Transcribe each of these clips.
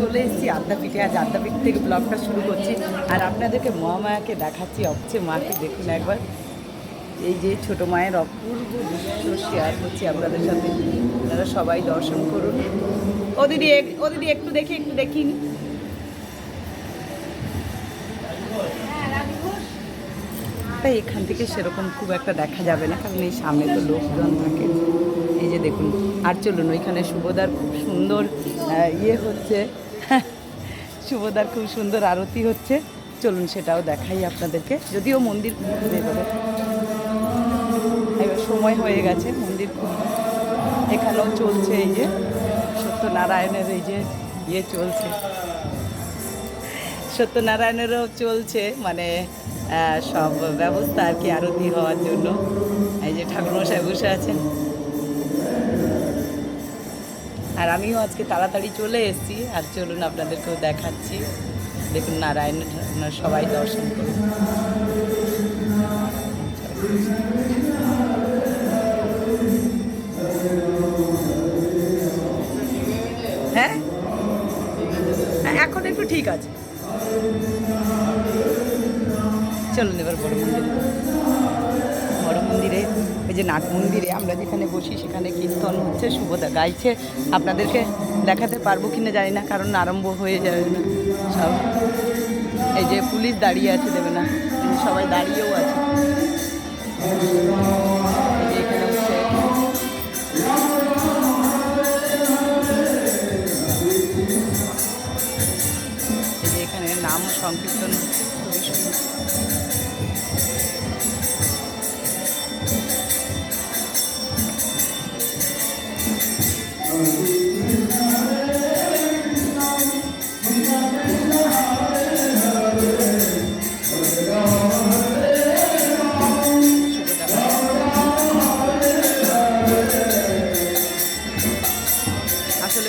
চলে এসেছি আদ্যাপীঠে। আজ আদ্যাপীঠ থেকে ব্লগটা শুরু করছি। আর আপনাদেরকে মহামায়াকে দেখাচ্ছি অপচে মাকে দেখুন একবার। এই যে ছোট মায়ের অপূর্ব দৃশ্য শেয়ার করছি আপনাদের সাথে। আপনারা সবাই দর্শন করুন। ও দিদি এক- ও একটু দেখি, একটু দেখিন তাই এখান থেকে সেরকম খুব একটা দেখা যাবে না, কারণ এই সামনে তো লোকজন থাকে। এই যে দেখুন, আর চলুন, ওইখানে শুভদার খুব সুন্দর ইয়ে হচ্ছে। শুভদার খুব সুন্দর আরতি হচ্ছে। চলুন সেটাও দেখাই আপনাদেরকে। যদিও মন্দির এবার সময় হয়ে গেছে, মন্দির এখানেও চলছে এই যে, সত্যনারায়ণের এই যে ইয়ে চলছে। সত্যনারায়ণেরও চলছে মানে সব ব্যবস্থা আর কি আরতি হওয়ার জন্য। এই যে ঠাকুর ঠাকুরমশাই বসে আছেন। আর আমিও আজকে তাড়াতাড়ি চলে এসেছি। আর চলুন আপনাদেরকেও দেখাচ্ছি। দেখুন আপনারা সবাই দর্শন করুন। হ্যাঁ? হ্যাঁ, এখন একটু ঠিক আছে। চলুন এবার বড় মন্দিরে। ওই যে নাট মন্দিরে আমরা যেখানে বসি সেখানে কীর্তন হচ্ছে শুভদা গাইছে। আপনাদেরকে দেখাতে পারব কি না জানি না, কারণ আরম্ভ হয়ে যাবে না সব। এই যে পুলিশ দাঁড়িয়ে আছে, দেবে না। সবাই দাঁড়িয়েও আছে। এখানে নাম সংকীর্তন আসলে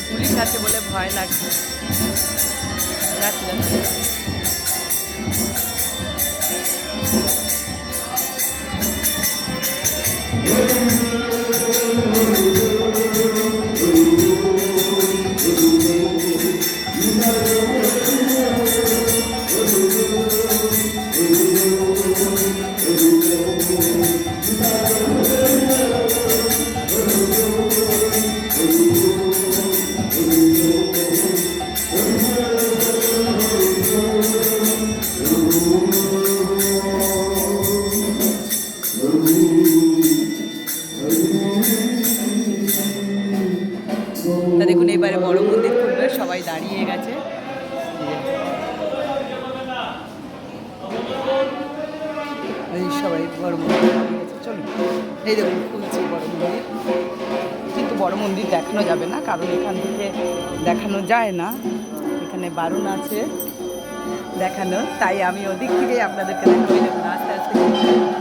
পুলিশ আছে বলে ভয় লাগছে রাখছি, রাখছি। তা এবারে বড় মন্দির খুলবে, সবাই দাঁড়িয়ে গেছে। সবাই বড় মন্দির এই দেখুন, খুলছি বড় মন্দির। কিন্তু বড় মন্দির দেখানো যাবে না, কারণ এখান থেকে দেখানো যায় না। এখানে বারণ আছে দেখানো, তাই আমি ওদিক থেকেই আপনাদেরকে দেখুন আস্তে আস্তে।